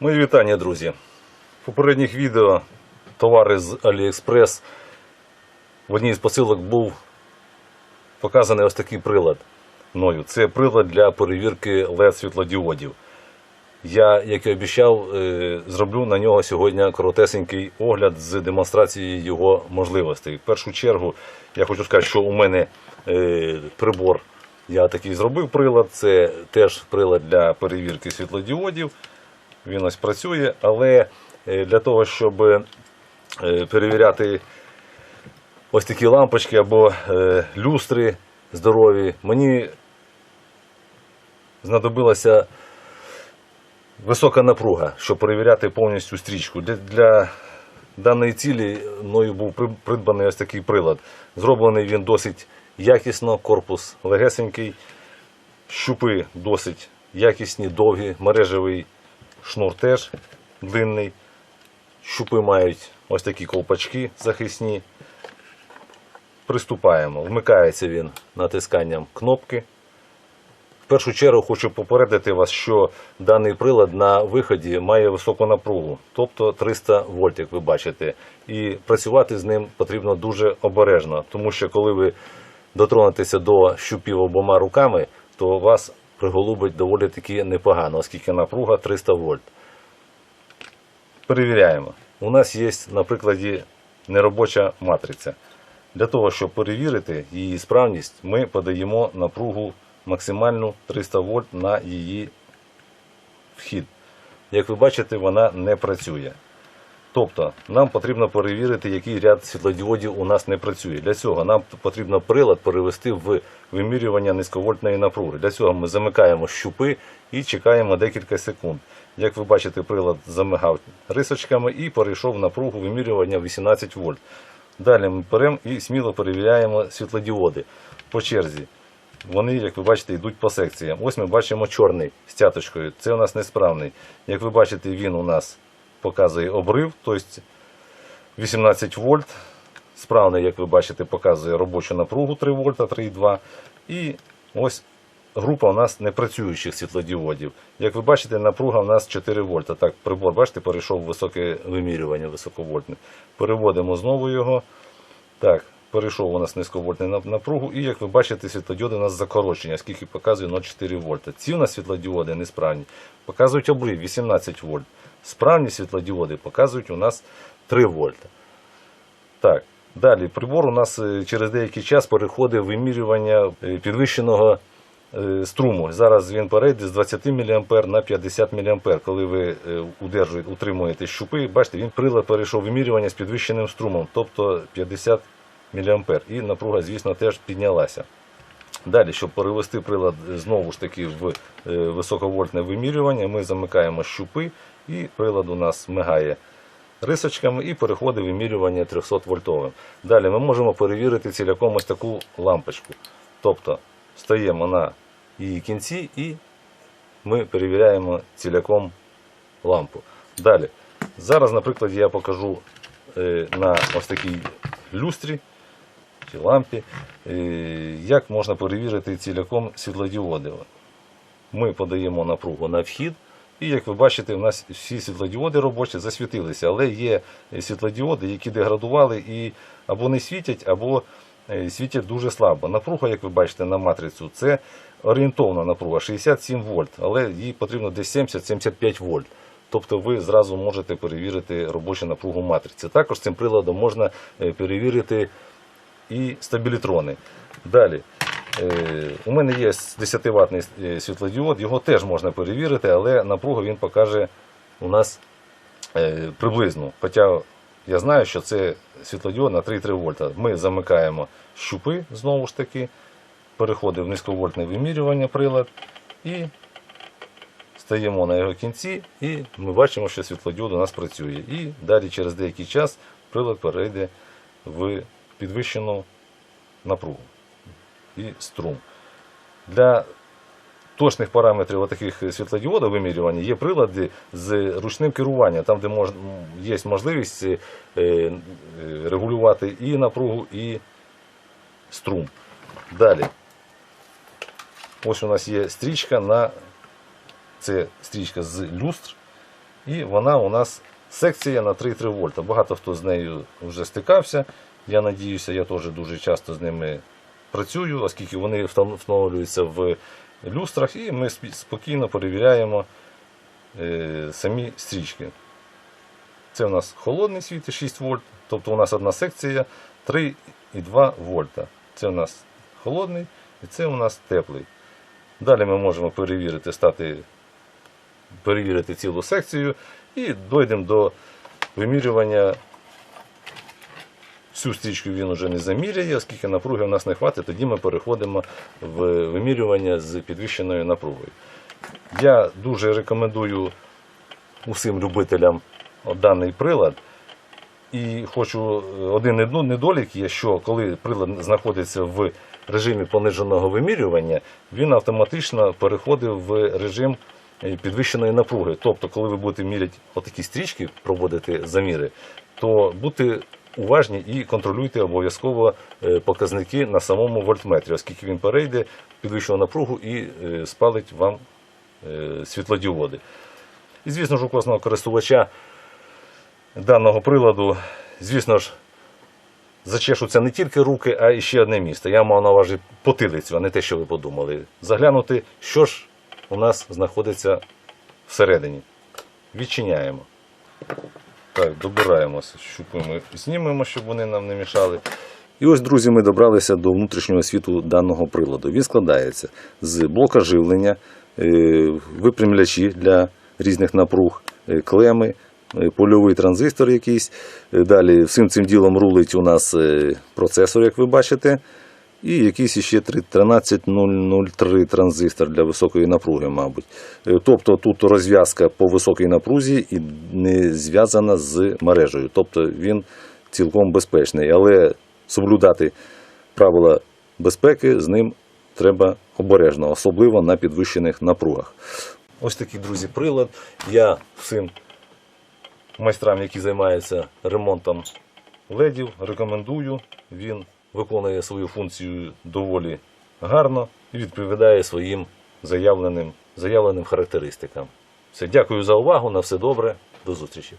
Мої вітання, друзі. В попередніх відео товари з AliExpress в одній з посилок був показаний ось такий прилад мною. Це прилад для перевірки LED світлодіодів. Я, як і обіцяв, е, зроблю на нього сьогодні коротесенький огляд з демонстрацією його можливостей. В першу чергу я хочу сказати, що у мене е, прибор, я такий зробив прилад. Це теж прилад для перевірки світлодіодів. Він ось працює, але е, для того, щоб е, перевіряти ось такі лампочки або е, люстри здорові, мені знадобилася висока напруга, щоб перевіряти повністю стрічку. Для, для даної цілі мною був придбаний ось такий прилад. Зроблений він досить якісно, корпус легесенький, щупи досить якісні, довгі, мережевий шнур теж длинний. Щупи мають ось такі колпачки захисні. Приступаємо. Вмикається він натисканням кнопки. В першу чергу хочу попередити вас, що даний прилад на виході має високу напругу, тобто 300 вольт, як ви бачите. І працювати з ним потрібно дуже обережно, тому що коли ви дотронетеся до щупів обома руками, то вас приголубить доволі таки непогано, оскільки напруга 300 вольт. Перевіряємо. У нас є на прикладі неробоча матриця. Для того, щоб перевірити її справність, ми подаємо напругу максимальну 300 вольт на її вхід. Як ви бачите, вона не працює. Тобто нам потрібно перевірити, який ряд світлодіодів у нас не працює. Для цього нам потрібно прилад перевести в вимірювання низьковольтної напруги. Для цього ми замикаємо щупи і чекаємо декілька секунд. Як ви бачите, прилад замигав рисочками і перейшов напругу вимірювання 18 вольт. Далі ми беремо і сміло перевіряємо світлодіоди по черзі. Вони, як ви бачите, йдуть по секціям. Ось ми бачимо чорний з цяточкою. Це у нас несправний. Як ви бачите, він у нас показує обрив, тобто 18 вольт. Справний, як ви бачите, показує робочу напругу 3 вольта, 3,2. І ось група у нас непрацюючих світлодіодів. Як ви бачите, напруга у нас 4 вольта. Так, прибор, бачите, перейшов в високе вимірювання високовольтне. Переводимо знову його. Так, перейшов у нас низьковольтний напругу, і як ви бачите, світлодіоди у нас закорочені, скільки показує 0,4 вольта. Ці у нас світлодіоди несправні, показують обрив 18 вольт. Справні світлодіоди показують у нас 3 вольта. Так, далі прибор у нас е, через деякий час переходить в вимірювання е, підвищеного е, струму. Зараз він перейде з 20 мА на 50 мА. Коли ви утримуєте щупи, бачите, він прилад перейшов вимірювання з підвищеним струмом, тобто 50 мА. І напруга, звісно, теж піднялася. Далі, щоб перевести прилад знову ж таки в високовольтне вимірювання, ми замикаємо щупи, і прилад у нас мигає рисочками і переходить вимірювання 300 вольтовим. Далі ми можемо перевірити ціляком ось таку лампочку. Тобто стаємо на її кінці і ми перевіряємо ціляком лампу. Далі. Зараз, наприклад, я покажу е, на ось такій люстрі чи лампі, е, як можна перевірити ціляком світлодіоди. Ми подаємо напругу на вхід, і як ви бачите, у нас всі світлодіоди робочі засвітилися, але є світлодіоди, які деградували і або не світять, або е, світять дуже слабо. Напруга, як ви бачите, на матрицю, це орієнтовна напруга 67 вольт, але їй потрібно десь 70-75 вольт. Тобто ви зразу можете перевірити робочу напругу матриці. Також цим приладом можна е, перевірити і стабілітрони. Далі. Е, У мене є 10 ватний світлодіод, його теж можна перевірити, але напругу він покаже у нас е, приблизно. Хоча я знаю, що це світлодіод на 3,3 вольта. Ми замикаємо щупи знову ж таки, переходить в низьковольтне вимірювання прилад і стаємо на його кінці, і ми бачимо, що світлодіод у нас працює. І далі через деякий час прилад перейде в підвищену напругу і струм. Для точних параметрів таких світлодіодів вимірювання є прилади з ручним керуванням, там, де мож, є можливість е, е, регулювати і напругу, і струм. Далі. Ось у нас є стрічка на це стрічка з люстр. І вона у нас секція на 3,3 вольта. Багато хто з нею вже стикався. Я надіюся, я теж дуже часто з ними працюю, оскільки вони встановлюються в люстрах, і ми спокійно перевіряємо е, самі стрічки. Це у нас холодний світ 6 вольт, тобто у нас одна секція 3,2 вольта. Це у нас холодний і це у нас теплий. Далі ми можемо перевірити, стати, перевірити цілу секцію і дійдемо до вимірювання. Всю стрічку він вже не заміряє, оскільки напруги у нас не хватить, тоді ми переходимо в вимірювання з підвищеною напругою. Я дуже рекомендую усім любителям даний прилад. І хочу е, один недолік є, що коли прилад знаходиться в режимі пониженого вимірювання, він автоматично переходить в режим е, підвищеної напруги. Тобто, коли ви будете міряти отакі стрічки, проводити заміри, то будьте уважні і контролюйте обов'язково е, показники на самому вольтметрі, оскільки він перейде підвищену напругу і е, спалить вам е, світлодіоди. І звісно ж, у кожного користувача даного приладу, звісно ж, зачешуться не тільки руки, а і ще одне місце. Я мав на увазі потилицю, а не те, що ви подумали. Заглянути, що ж у нас знаходиться всередині. Відчиняємо. Так, добираємося, щупимо знімемо, щоб вони нам не мішали. І ось, друзі, ми добралися до внутрішнього світу даного приладу. Він складається з блока живлення, е, випрямлячі для різних напруг, е, клеми, е, польовий транзистор якийсь. Далі всім цим ділом рулить у нас процесор, як ви бачите. І якийсь три- 13003 транзистор для високої напруги, мабуть. Е, Тобто тут розв'язка по високій напрузі і не зв'язана з мережею. Тобто він цілком безпечний. Але соблюдати правила безпеки з ним треба обережно, особливо на підвищених напругах. Ось такий, друзі, прилад. Я всім майстрам, які займаються ремонтом ледів, рекомендую. Він виконує свою функцію доволі гарно і відповідає своїм заявленим, заявленим характеристикам. Все, дякую за увагу. На все добре. До зустрічі.